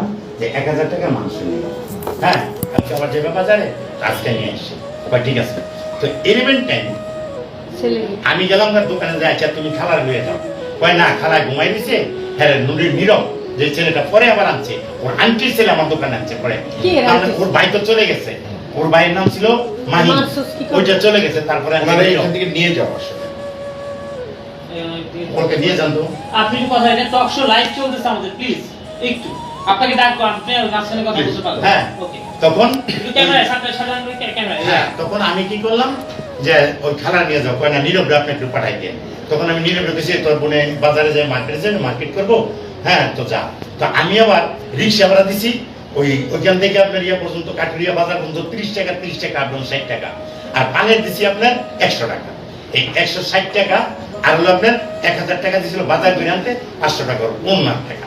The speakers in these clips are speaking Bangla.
দিলাম যে এক হাজার টাকা মাংস নিয়ে হ্যাঁ আজকে আবার যাবে বাজারে আজকে নিয়ে এসে এবার ঠিক আছে। তো ইলেভেন টাইম আমি গেলাম তার দোকানে যাই আচ্ছা তুমি খালার হয়ে যাও। কয় না খালা ঘুমাই দিছে। হ্যাঁ নুরির নীরব যে ছেলেটা পরে আবার আনছে। ওর আন্টির ছেলে আমার দোকানে আনছে পরে? ওর ভাই তো চলে গেছে। ওর ভাইয়ের নাম ছিল মাহি? ওইটা চলে গেছে তারপরে। এখান থেকে নিয়ে যাওয়া ওকে নিয়ে যান তো। আপনি কথা এটা টক শো লাইভ চলতেছে আমাদের প্লিজ একটু। আপনাকে ডাকবো আপনি আপনার সাথে কথা বলতে পারবেন হ্যাঁ তখন সামনে সামনে ক্যামেরায় হ্যাঁ। তখন আমি কি করলাম যে ওই খালা নিয়ে যাও। কয় না নীরবরে আপনি একটু পাঠাই দিয়ে তখন আমি নীরবরে গেছি তোর বোনে বাজারে যাই মার্কেটে যাই মার্কেট করব। হ্যাঁ তো যা। তো আমি আবার রিক্সা ভাড়া দিছি ওই ওইখান থেকে আপনার ইয়া পর্যন্ত কাঠুরিয়া বাজার পর্যন্ত ত্রিশ টাকা ত্রিশ টাকা আপনার ষাট টাকা। আর পানের দিছি আপনার একশো টাকা। এই একশো ষাট টাকা আর হলো আপনার এক হাজার টাকা দিয়েছিল বাজার করে আনতে পাঁচশো টাকা ওর টাকা।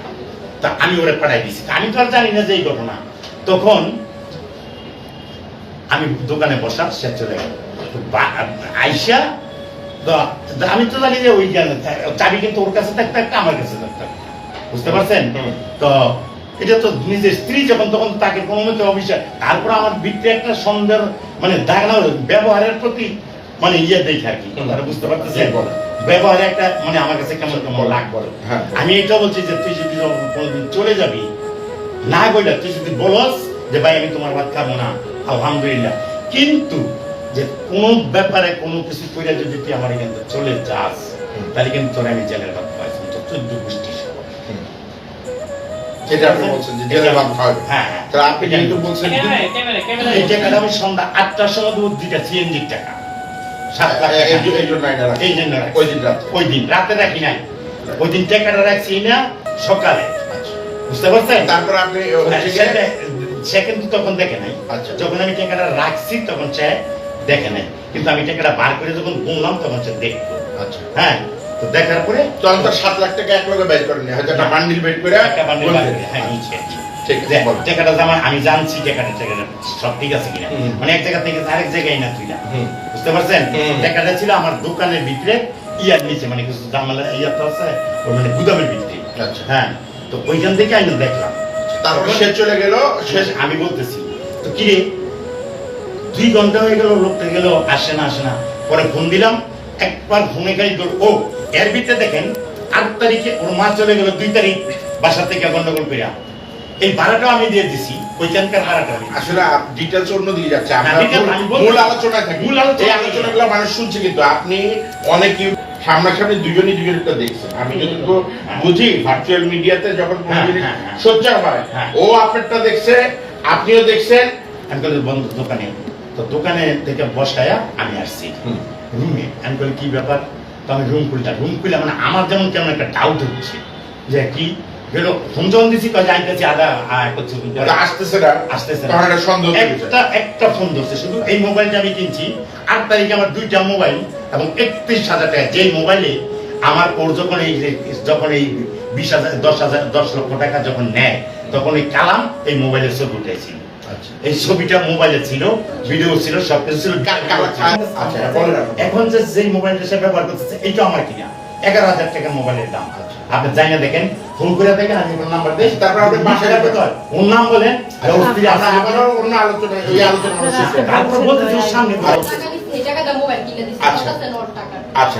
তা আমি ওরা পাঠাই দিছি। আমি তো আর জানি না যে এই ঘটনা। তখন আমি দোকানে বসা সে চলে গেল। আইসা আমি তো জানি যে ওই চাবি কিন্তু ওর কাছে থাকতে একটা আমার কাছে থাকতে বুঝতে পারছেন? তো এটা তো নিজের স্ত্রী যখন তখন তাকে কোনো মতে অভিশাপ তারপর আমার ভিতরে একটা সন্দেহ মানে দাগনা ব্যবহারের প্রতি মানে ইয়ে দেখে আর কি। বুঝতে পারতেছেন? বলেন। ব্যবহারে একটা মানে আমার কাছে কেমন কেমন লাগ করে। হ্যাঁ। আমি এটা বলছি যে তুই যদি কোনোদিন চলে যাবি না কইলা তুই যদি বলস যে ভাই আমি তোমার ভাত খাব না। আলহামদুলিল্লাহ। কিন্তু যে কোনো ব্যাপারে কোনো কিছু কইরা যদি তুই আমার এখান থেকে চলে যাস তাহলে কিন্তু তোর আমি জেলের ভাত খাওয়াইছি তো চোদ্দ গোষ্ঠী যেটা আপনি বলছেন যে জেলে ভাত খাওয়াবে হ্যাঁ হ্যাঁ। তাহলে আপনি কিন্তু বলছেন এই টাকাটা আমি সন্ধ্যা আটটার সময় দেবো দুইটা সিএনজির টাকা। ওই দিন রাত্রে। ওই দিন। রাতে রাখি নাই। ওই দিন টাকাটা রাখছি না সকালে। আচ্ছা। বুঝতে পারছেন? তারপর আপনি হচ্ছে গিয়ে- সেটা- সে কিন্তু তখন দেখে নাই। আচ্ছা। যখন আমি টাকাটা রাখছি তখন সে দেখে নাই। কিন্তু আমি টাকাটা বার করে যখন গুনলাম তখন সে দেখতো আচ্ছা। হ্যাঁ তো দেখার পরে তখন তো সাত লাখ টাকা এক লগে বের করেন হয়তো একটা বান্ডিল বের করে একটা বান্ডিল হ্যাঁ নিচে ঠিক আছে টাকাটা জমা আমি জানছি টাকাটা টাকাটা সব ঠিক আছে কিনা। মানে এক জায়গা থেকে আরেক জায়গায় না তুই না। বুঝতে পারছেন? হুম। টাকাটা ছিল আমার দোকানের ভিতরে ইয়ার নিচে মানে কিছু জামালা ইয়া তো আছে ওই মানে গুদামের ভিতরে। আচ্ছা। হ্যাঁ তো ওইখান থেকে আমি দেখলাম। তারপর সে চলে গেল শেষ আমি বলতেছি তো কি রে দুই ঘণ্টা হয়ে গেল লোকটা গেল আসে না আসে না। পরে ফোন দিলাম একবার ফোনে তোর- ও এর ভিতরে দেখেন আট তারিখে ওর মা চলে গেল দুই তারিখ বাসা থেকে গন্ডগোল করিয়া এই ভাড়াটাও আমি দিয়ে দিছি ওইখানকার ভাড়াটা। আসলে ডিটেলস অন্য দিকে যাচ্ছে। হ্যাঁ, মূল- বলতে- মূল আলোচনায় থাকি। মূল আলোচনায় এই আলোচনাগুলো মানুষ শুনছে কিন্তু আপনি অনেকে সামনাসামনি দুজনই দুজনটা দেখছেন। আমি যতটুকু হ্যাঁ। বুঝি ভার্চুয়াল মিডিয়াতে যখন কোনো হ্যাঁ, জিনিস হ্যাঁ। ও আপনারটা দেখছে আপনিও দেখছেন। আমি বলি বন্ধু দোকানে। তো দোকানে থেকে বসায়া আমি আসছি। রুমে। আমি বলি কি ব্যাপার? তো আমি রুম খুলতাম রুম খুলে মানে আমার যেমন কেমন একটা ডাউট হচ্ছে যে কি? গেল ফোন দিছি কাজ আইতেছি আদা আয় করছি ওটা আসতেছে না? আসতেছে না। তখন একটা সন্দেহ একটা একটা ফোন ধরছে। শুধু এই মোবাইলটা আমি কিনছি। আট তারিখে আমার দুইটা মোবাইল এবং একত্রিশ হাজার টাকা। যেই মোবাইলে আমার ওর যখন এই যখন এই বিশ হাজার দশ হাজার দশ লক্ষ টাকা যখন নেয় তখন এই কালাম এই মোবাইলের ছবি উঠেছিল। আচ্ছা। এই ছবিটা মোবাইলে ছিল ভিডিও ছিল সব কিছু ছিল আচ্ছা। এখন যে যেই মোবাইলটা সে ব্যবহার করতেছে এটা আমার কিনা। এগারো হাজার টাকা মোবাইলের দাম। আপনি না দেখেন ফোন করে দেখেন আমি নাম্বার দিই। তারপর আপনি বাসায় যাবেন। ওর নাম বলেন আর ওর স্ত্রী আছে। আবারও অন্য আলোচনা আলোচনা আমরা তারপর বলতেছে ওর সামনে দিচ্ছে, আচ্ছা। আচ্ছা আচ্ছা,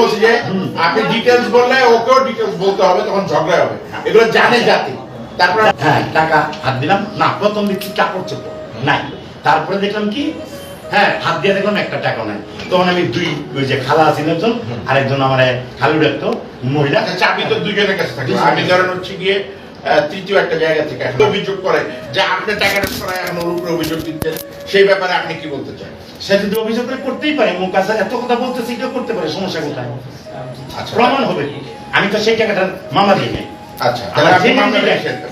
বলছি যে আপনি ডিটেলস বললে ওকেও ডিটেলস বলতে হবে তখন ঝগড়া হবে। এগুলো জানে জাতি। তারপর হ্যাঁ টাকা হাত দিলাম। না প্রথম দিচ্ছি কাপড় চোপড় নাই। তারপরে দেখলাম কি হ্যাঁ হাত দিয়ে দেখলাম একটা টাকা নাই। তখন আমি দুই ওই যে খালা আছেন একজন আরেকজন আমার খালু ডাকতো মহিলা। আচ্ছা, চাবি তো দুজনের কাছে থাকে আমি ধরেন হচ্ছে গিয়ে তৃতীয় একটা জায়গা থেকে অভিযোগ করে যে আপনি টাকাটা সরাই এখন ওর উপরে অভিযোগ দিচ্ছেন। সেই ব্যাপারে আপনি কি বলতে চান? সে যদি অভিযোগ করতেই পারে। মুখ কাছে এত কথা বলতেছে কেউ করতে পারে সমস্যা কোথায়? আচ্ছা প্রমাণ হবে। আমি তো সেই টাকাটা মামা দিই নাই আচ্ছা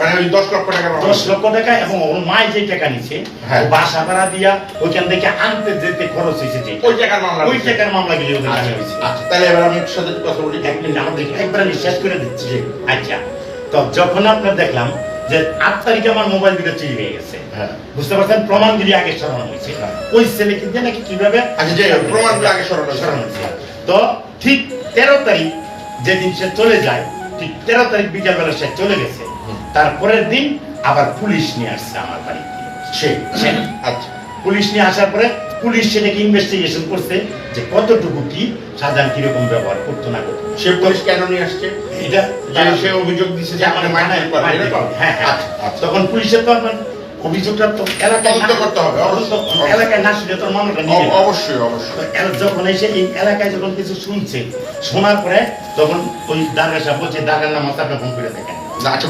মানে ওই দশ লক্ষ টাকা মামলা। দশ লক্ষ টাকা এবং ওর মায় যে টাকা নিছে হ্যাঁ। বাসা ভাড়া দিয়া ওইখান থেকে আনতে যেতে খরচ হয়েছে যে। ওই টাকার মামলা ওই টাকার মামলা গিয়ে ওদের নামে আচ্ছা হয়েছে। আচ্ছা, তাহলে এবার আমি সাথে কথা বলি। এক মিনিট আমার একবার আমি করে দিচ্ছি। আচ্ছা তো যখন আপনার দেখলাম যে আট তারিখে আমার মোবাইল দুটো চুরি হয়ে গেছে হ্যাঁ। বুঝতে পারছেন? প্রমাণগুলি আগে সরানো হয়েছে। হ্যাঁ। ওই ছেলে কিন্তু নাকি কীভাবে যাই আগে সরানো সরানো হয়েছে। তো ঠিক তেরো তারিখ যেদিন সে চলে যায় ঠিক তেরো তারিখ বিকালবেলা সে চলে গেছে। তারপরের দিন আবার পুলিশ নিয়ে আসছে আমার বাড়িতে সে আচ্ছা। পুলিশ নিয়ে আসার পরে পুলিশ সেটাকে ইনভেস্টিগেশন করছে যে কতটুকু কি সাজান কীরকম ব্যবহার করতো না করতো। সে পুলিশ কেন নিয়ে আসছে? এটা সে অভিযোগ দিচ্ছে যে আমার মাইন্ড হ্যাঁ হ্যাঁ। আচ্ছা আচ্ছা। তখন পুলিশের তো আপনার অভিযোগটা তো এলাকায় না- করতে হবে, এলাকায় না শুনে তোর মামলাটা অবশ্যই অবশ্যই। যখন এসে এই এলাকায় যখন কিছু শুনছে শোনার পরে তখন ওই সাহেব বলছে দারগার নাম করে দেখেন। আচ্ছা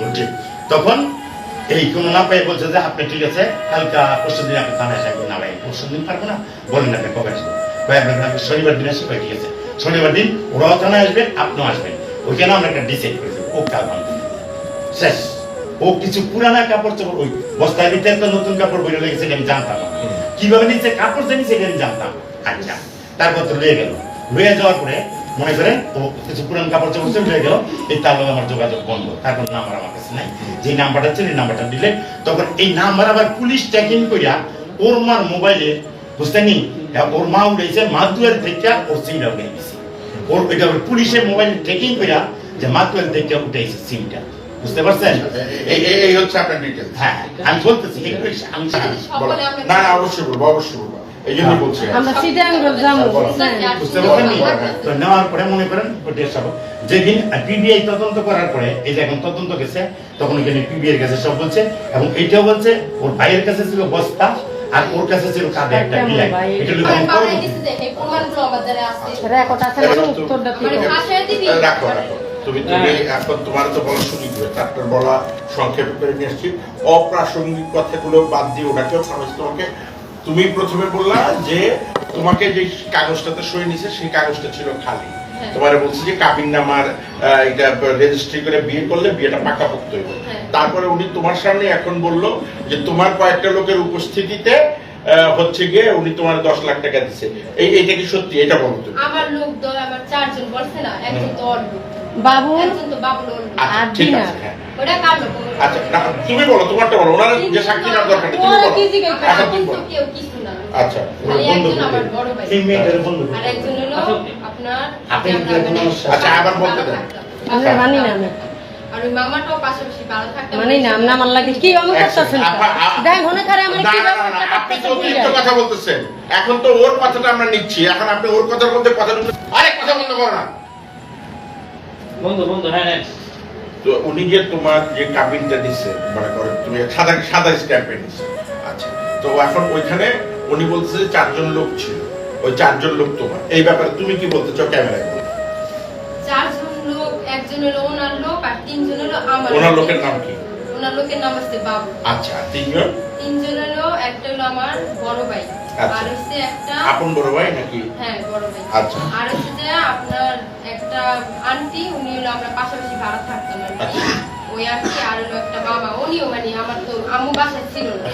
করছে তখন এই কোনো না পেয়ে বলছে যে আপনি ঠিক আছে কালকা পরশু দিন আপনি থানায় আসবেন। না ভাই পরশু দিন পারব না। বলেন আপনি কবে আসবেন? ভাই আপনার আপনি শনিবার দিন আসবে ঠিক আছে। শনিবার দিন ওরাও থানায় আসবে আপনিও আসবেন। ওইখানে আমরা একটা ডিসাইড করে দেবো ও কাল শেষ। ও কিছু পুরানা কাপড় চোপড়, ওই বস্তায় ভিতরে একটা নতুন কাপড় বইরে লেগেছে আমি জানতাম। কীভাবে নিচ্ছে কাপড় জানিছে এটা আমি জানতাম। আচ্ছা তারপর তো লয়ে গেল। লয়ে যাওয়ার পরে মনে করেন ও কিছু পুরান কাপড় চোপড় ছিল লয়ে গেল। এই তার লগে আমার যোগাযোগ বন্ধ। তারপর নাম্বার আমার কাছে নাই। যে নাম্বারটা ছিল, এই নাম্বারটা দিলে তখন এই নাম্বার আবার পুলিশ ট্র্যাকিং করিয়া ওর মার মোবাইলে বুঝতেনি ওর মা উঠেছে মা দুয়ার থেকে ওর সিমটা উঠে গেছে ওর, এটা পুলিশের মোবাইলে ট্র্যাকিং করিয়া যে মা দুয়ার থেকে উঠেছে সিমটা। বুঝতে পারছেন? এই এই- এই হচ্ছে আপনার ডিটেলস হ্যাঁ আমি বলতেছি একটু আমি সকলে আমরা না না অবশ্যই বলব অবশ্যই বলব। এই জন্য বলছি আমরা চিটাঙ্গর যাব বুঝছেন বুঝতে পারছেন? তো নেওয়ার পরে মনে করেন ওটা সব যেদিন পিবিআই তদন্ত করার পরে এই যে এখন তদন্ত গেছে তখন ওখানে পিবিআই কাছে সব বলছে এবং এইটাও বলছে ওর ভাইয়ের কাছে ছিল বস্তা আর ওর কাছে ছিল কাঁধে একটা বিলাই এটা প্রমাণগুলো আমাদের আছে। রেকর্ড আছে না? উত্তরটা মানে রাখো রাখো। তুমি তুমি এখন তোমার তো বলা সুযোগ হবে তারপর বলা সংক্ষেপে করে নিয়ে আসছি। অপ্রাসঙ্গিক কথাগুলো বাদ দিয়ে ওটাকেও থামাইছি তোমাকে। তুমি প্রথমে বললা যে তোমাকে যে কাগজটাতে সই নিছে সেই কাগজটা ছিল খালি। হ্যাঁ। তোমার বলছে যে কাবিন নামার এটা রেজিস্ট্রি করে বিয়ে করলে বিয়েটা পাকাপোক্ত হইব। হ্যাঁ। তারপরে উনি তোমার সামনে এখন বলল যে তোমার কয়েকটা লোকের উপস্থিতিতে হচ্ছে গিয়ে উনি তোমার দশ লাখ টাকা দিচ্ছে এই এইটা কি সত্যি? এটা বলতো আমার লোক দল আমার চারজন বলছে না একজন লোক। তো বাবুল আচ্ছা আর দিনা। কার লোক? আচ্ছা তুমি বলো তোমারটা বলো ওনার যে সাক্ষী নেওয়ার দরকার তুমি বলো। কি এখন এখন তুমি তো বলো। কেউ কিছু না। আচ্ছা খালি বন্ধু একজন আমার বড় ভাই। এই মেয়েটার বন্ধু আর একজন হলো আপনার আপনি আমরা কি মানে- আচ্ছা, আবার বলতে দেন। আমরা মানি না মানি অমন করতেছেন হনে খারে আমার আপনি তো অতিরিক্ত কথা বলতেছেন। এখন তো ওর কথাটা আমরা নিচ্ছি। এখন আপনি ওর কথার মধ্যে কথা ঢুকলে আরে কথা বন্ধ করো না। বন্ধু বন্ধু হ্যাঁ হ্যাঁ। তো উনি যে তোমার যে কাবিনটা দিচ্ছে মনে করো তুমি সাদা সাদা স্ট্যাম্পে আচ্ছা তো এখন ওইখানে উনি বলছে যে চারজন লোক ছিল। ওই চারজন লোক তোমার। এই ব্যাপারে তুমি কি বলতে চাও ক্যামেরায় বলো। চারজন লোক একজন হলো ওনার লোক আর তিনজন হলো আমার ওনার লোকের নাম কি? ওনার লোকের নাম হচ্ছে বাবু। আচ্ছা তিনজন? তিনজন একটা হলো আমার বড় ভাই আচ্ছা। আর হচ্ছে একটা আপন বড় ভাই নাকি হ্যাঁ বড় ভাই আচ্ছা। আর হচ্ছে যে আপনার একটা আন্টি উনি হলো আমরা পাশাপাশি ভাড়া থাকতাম। আচ্ছা। ওই আন্টি আর হলো একটা মামা উনিও মানে আমার তো আম্মু বাসায় ছিল না।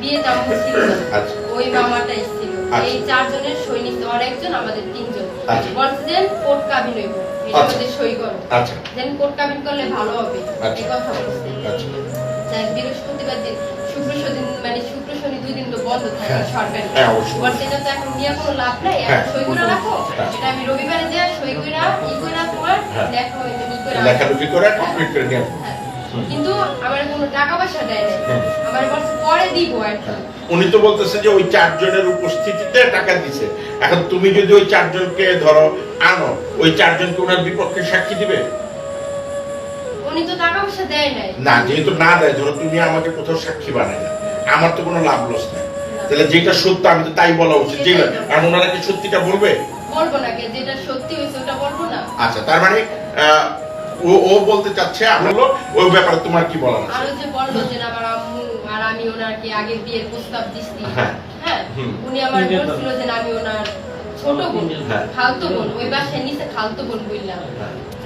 বিয়ে আম্মু ছিল না আচ্ছা। ওই মামাটাই ছিল। এই চারজনের সৈনিক আর একজন আমাদের তিনজন। বলছে যে কোর্ট কাবিন হইব। আমাদের সই করো আচ্ছা দেন কোর্ট কাবিন করলে ভালো হবে। এই কথা বলছে আচ্ছা বৃহস্পতিবার দিন শুক্র শনি মানে শুক্র শনি তো বন্ধ থাকে হ্যাঁ। সরকারি। হ্যাঁ, অবশ্যই। তো এখন নিয়ে কোনো লাভ নাই হ্যাঁ। সই করে রাখো। এটা আমি রবিবারে যে সই করে ই করে তোমার। লেখো এটা ই করে লেখালেখি করে কমপ্লিট করে নিয়ে। কিন্তু আমার কোনো টাকা পয়সা দেয় আমার পরে দিব আর উনি তো বলতেছে যে ওই চারজনের উপস্থিতিতে টাকা দিছে। এখন তুমি যদি ওই চারজনকে ধরো আনো ওই চারজনকে ওনার বিপক্ষে সাক্ষী দিবে? উনি তো টাকা পয়সা দেয় নাই। না যেহেতু না দেয় ধরো তুমি আমাকে কোথাও সাক্ষী বানাই না আমার তো কোনো লাভ লস নেই। তাহলে যেটা সত্য আমি তো তাই বলা উচিত। যে আর ওনারা কি সত্যিটা বলবে? বলব না যেটা সত্যি হয়েছে ওটা বলব না। আচ্ছা তার মানে ও ও বলতে চাচ্ছে আমরা হলো ওই ব্যাপারে তোমার কি বলার আছে? আরও যে বলল যে আমার আম্মু আর আমি ওনাকে আগে বিয়ের প্রস্তাব দিচ্ছি হ্যাঁ। হ্যাঁ উনি আমার বলছিল যে আমি ওনার ছোট বোন হ্যাঁ। খালতো বোন ওই বাসায় নিচে খালতো বোন বললাম।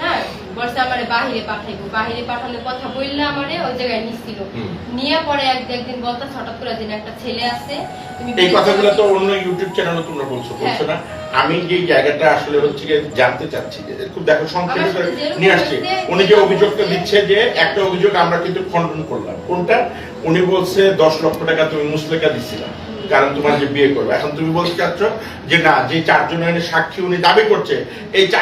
হ্যাঁ। হ্যাঁ আমারে বাহিরে পাঠাইবো বাহিরে পাঠানোর কথা বললে আমারে ওই জায়গায় নিচ্ছিল হুম। নিয়ে পরে এক একদিন বলতে হঠাৎ করে দিন একটা ছেলে আছে তুমি এই কথাগুলো তো অন্য ইউটিউব চ্যানেলে তোমরা বলছো বলছো না? আমি যে জায়গাটা আসলে হচ্ছে গিয়ে জানতে চাচ্ছি যে খুব দেখো সংক্ষেপে করে নিয়ে আসছে। উনি যে অভিযোগটা দিচ্ছে যে একটা অভিযোগ আমরা কিন্তু খণ্ডন করলাম। কোনটা? উনি বলছে দশ লক্ষ টাকা তুমি মুসলেকা দিছিলাম কারণ তোমার যে বিয়ে করবে। এখন তুমি বলতে চাচ্ছ যে না যে চারজন এখানে সাক্ষী উনি দাবি করছে এই চার